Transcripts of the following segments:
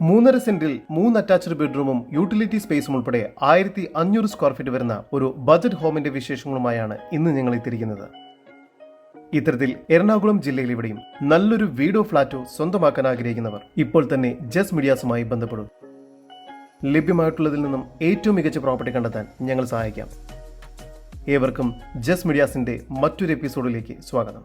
മൂന്നര സെന്റിൽ മൂന്ന് അറ്റാച്ച്ഡ് ബെഡ്റൂമും യൂട്ടിലിറ്റി സ്പേസും ഉൾപ്പെടെ ആയിരത്തി അഞ്ഞൂറ് സ്ക്വയർ ഫീറ്റ് വരുന്ന ഒരു ബജറ്റ് ഹോമിന്റെ വിശേഷങ്ങളുമായാണ് ഇന്ന് ഞങ്ങൾ എത്തിയിരിക്കുന്നത്. ഇത്തരത്തിൽ എറണാകുളം ജില്ലയിൽ ഇവിടെയും നല്ലൊരു വീടോ ഫ്ളാറ്റോ സ്വന്തമാക്കാൻ ആഗ്രഹിക്കുന്നവർ ഇപ്പോൾ തന്നെ ജസ് മീഡിയാസുമായി ബന്ധപ്പെടും. ലഭ്യമായിട്ടുള്ളതിൽ നിന്നും ഏറ്റവും മികച്ച പ്രോപ്പർട്ടി കണ്ടെത്താൻ ഞങ്ങൾ സഹായിക്കാം. ഏവർക്കും ജസ് മീഡിയാസിന്റെ മറ്റൊരു എപ്പിസോഡിലേക്ക് സ്വാഗതം.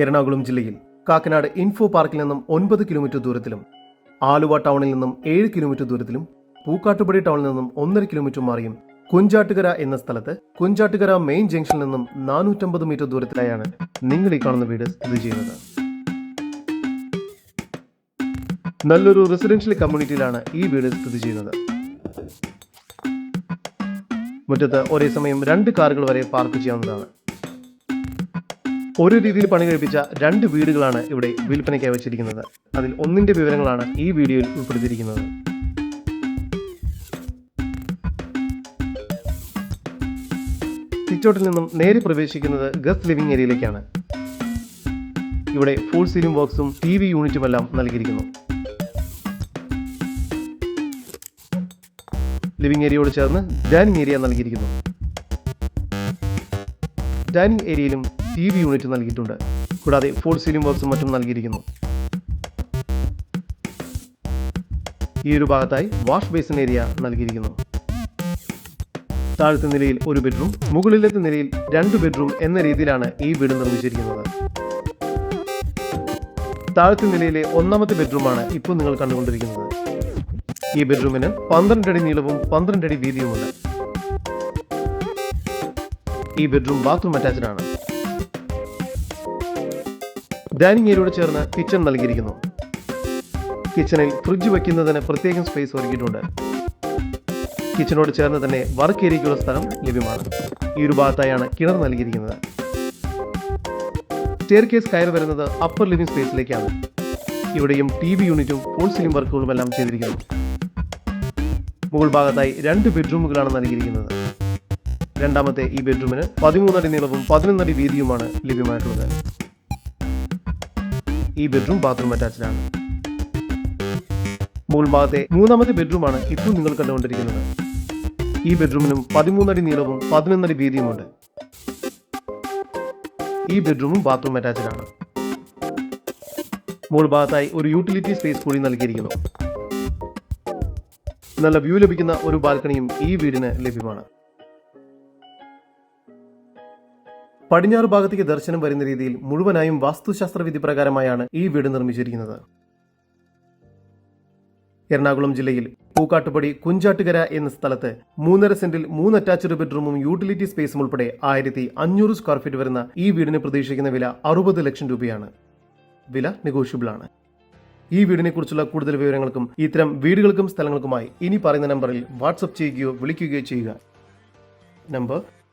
എറണാകുളം ജില്ലയിൽ കാക്കനാട് ഇൻഫോ പാർക്കിൽ നിന്നും ഒൻപത് കിലോമീറ്റർ ദൂരത്തിലും ആലുവ ടൗണിൽ നിന്നും ഏഴ് കിലോമീറ്റർ ദൂരത്തിലും പൂക്കാട്ടുപടി ടൗണിൽ നിന്നും ഒന്നര കിലോമീറ്റർ മാറിയും കുഞ്ചാട്ടുകര എന്ന സ്ഥലത്ത് കുഞ്ചാട്ടുകര മെയിൻ ജംഗ്ഷനിൽ നിന്നും നാനൂറ്റമ്പത് മീറ്റർ ദൂരത്തിലായാണ് നിങ്ങൾ ഈ കാണുന്ന വീട് സ്ഥിതി ചെയ്യുന്നത്. നല്ലൊരു റെസിഡൻഷ്യൽ കമ്മ്യൂണിറ്റിയിലാണ് ഈ വീട് സ്ഥിതി ചെയ്യുന്നത്. മുറ്റത്ത് ഒരേ സമയം രണ്ട് കാറുകൾ വരെ പാർക്ക് ചെയ്യാവുന്നതാണ്. ഒരു രീതിയിൽ പണി കഴിപ്പിച്ച രണ്ട് വീടുകളാണ് ഇവിടെ വിൽപ്പനയ്ക്കായി വെച്ചിരിക്കുന്നത്. അതിൽ ഒന്നിന്റെ വിവരങ്ങളാണ് ഈ വീഡിയോയിൽ ഉൾപ്പെടുത്തിയിരിക്കുന്നത്. സിറ്റൗട്ടിൽ നിന്നും നേരെ പ്രവേശിക്കുന്നത് ഗസ്റ്റ് ലിവിംഗ് ഏരിയയിലേക്കാണ്. ഇവിടെ ഫുൾ സീലിംഗ് ബോക്സും ടി വി യൂണിറ്റും എല്ലാം നൽകിയിരിക്കുന്നു. ലിവിംഗ് ഏരിയയോട് ചേർന്ന് ഡൈനിങ് ഏരിയ നൽകിയിരിക്കുന്നു. ഡൈനിങ് ഏരിയയിലും ടി വി യൂണിറ്റ് നൽകിയിട്ടുണ്ട്. കൂടാതെ ഫോൾ സീലിംഗ് ബോക്സും മറ്റും നൽകിയിരിക്കുന്നു. ഈ ഒരു ഭാഗത്തായി വാഷ് ബേസിൻ ഏരിയ നൽകിയിരിക്കുന്നു. താഴത്തെ നിലയിൽ ഒരു ബെഡ്റൂം മുകളിലത്തെ നിലയിൽ രണ്ട് ബെഡ്റൂം എന്ന രീതിയിലാണ് ഈ വീട് നിർമ്മിച്ചിരിക്കുന്നത്. താഴത്തെ നിലയിലെ ഒന്നാമത്തെ ബെഡ്റൂമാണ് ഇപ്പോൾ നിങ്ങൾ കണ്ടുകൊണ്ടിരിക്കുന്നത്. ഈ ബെഡ്റൂമിന് പന്ത്രണ്ട് അടി നീളവും പന്ത്രണ്ട് അടി വീതിയുമുണ്ട്. ഈ ബെഡ്റൂം ബാത്റൂം അറ്റാച്ച്ഡ് ആണ്. ഡൈനിങ് ഏരിയയോട് ചേർന്ന് കിച്ചൺ നൽകിയിരിക്കുന്നു. കിച്ചണിൽ ഫ്രിഡ്ജ് വയ്ക്കുന്നതിന് പ്രത്യേകം സ്പേസ് ഒരുക്കിയിട്ടുണ്ട്. കിച്ചനോട് ചേർന്ന് തന്നെ വർക്ക് ഏരിയയ്ക്കുള്ള സ്ഥലം ലഭ്യമാണ്. ഈ ഒരു ഭാഗത്തായാണ് കിണർ നൽകിയിരിക്കുന്നത്. സ്റ്റെയർ കേസ് കയറി വരുന്നത് അപ്പർ ലിവിംഗ് സ്പേസിലേക്കാണ് ഇവിടെയും ടി വി യൂണിറ്റും ഫോൾ സീലിംഗ് വർക്കുകളും എല്ലാം ചെയ്തിരിക്കുന്നു. മുകൾ ഭാഗത്തായി രണ്ട് ബെഡ്റൂമുകളാണ് നൽകിയിരിക്കുന്നത്. രണ്ടാമത്തെ ഈ ബെഡ്റൂമിന് പതിമൂന്നടി നീളവും പതിനൊന്നടി വീതിയുമാണ് ലഭ്യമായിട്ടുള്ളത്. ഈ ബെഡ്റൂം ബാത്റൂം അറ്റാച്ച്ഡ് ആണ്. മുകൾ ഭാഗത്തെ മൂന്നാമത്തെ ബെഡ്റൂമാണ് ഇപ്പോൾ നിങ്ങൾ കണ്ടുകൊണ്ടിരിക്കുന്നത്. ഈ ബെഡ്റൂമിനും പതിമൂന്നടി നീളവും പതിനൊന്നടി വീതിയുമുണ്ട് ഈ ബെഡ്റൂമും ബാത്റൂം അറ്റാച്ച്ഡ് ആണ്. മുകൾ ഭാഗത്തായി ഒരു യൂട്ടിലിറ്റി സ്പേസ് കൂടി നൽകിയിരിക്കുന്നു. നല്ല വ്യൂ ലഭിക്കുന്ന ഒരു ബാൽക്കണിയും ഈ വീടിന് ലഭ്യമാണ്. പടിഞ്ഞാറ് ഭാഗത്തേക്ക് ദർശനം വരുന്ന രീതിയിൽ മുഴുവനായും വാസ്തുശാസ്ത്ര വിധി പ്രകാരമായാണ് ഈ വീട് നിർമ്മിച്ചിരിക്കുന്നത്. എറണാകുളം ജില്ലയിൽ പൂക്കാട്ടുപടി കുഞ്ചാട്ടുകര എന്ന സ്ഥലത്ത് മൂന്നര സെന്റിൽ മൂന്ന് അറ്റാച്ച്ഡ് ബെഡ്റൂമും യൂട്ടിലിറ്റി സ്പേസും ഉൾപ്പെടെ ആയിരത്തി അഞ്ഞൂറ് സ്ക്വയർ ഫീറ്റ് വരുന്ന ഈ വീടിന് പ്രതീക്ഷിക്കുന്ന വില അറുപത് ലക്ഷം രൂപയാണ്. വില നെഗോഷ്യബിൾ ആണ്. ഈ വീടിനെക്കുറിച്ചുള്ള കൂടുതൽ വിവരങ്ങൾക്കും ഇത്തരം വീടുകൾക്കും സ്ഥലങ്ങൾക്കുമായി ഇനി പറയുന്ന നമ്പറിൽ വാട്സപ്പ് ചെയ്യുകയോ വിളിക്കുകയോ ചെയ്യുക. Number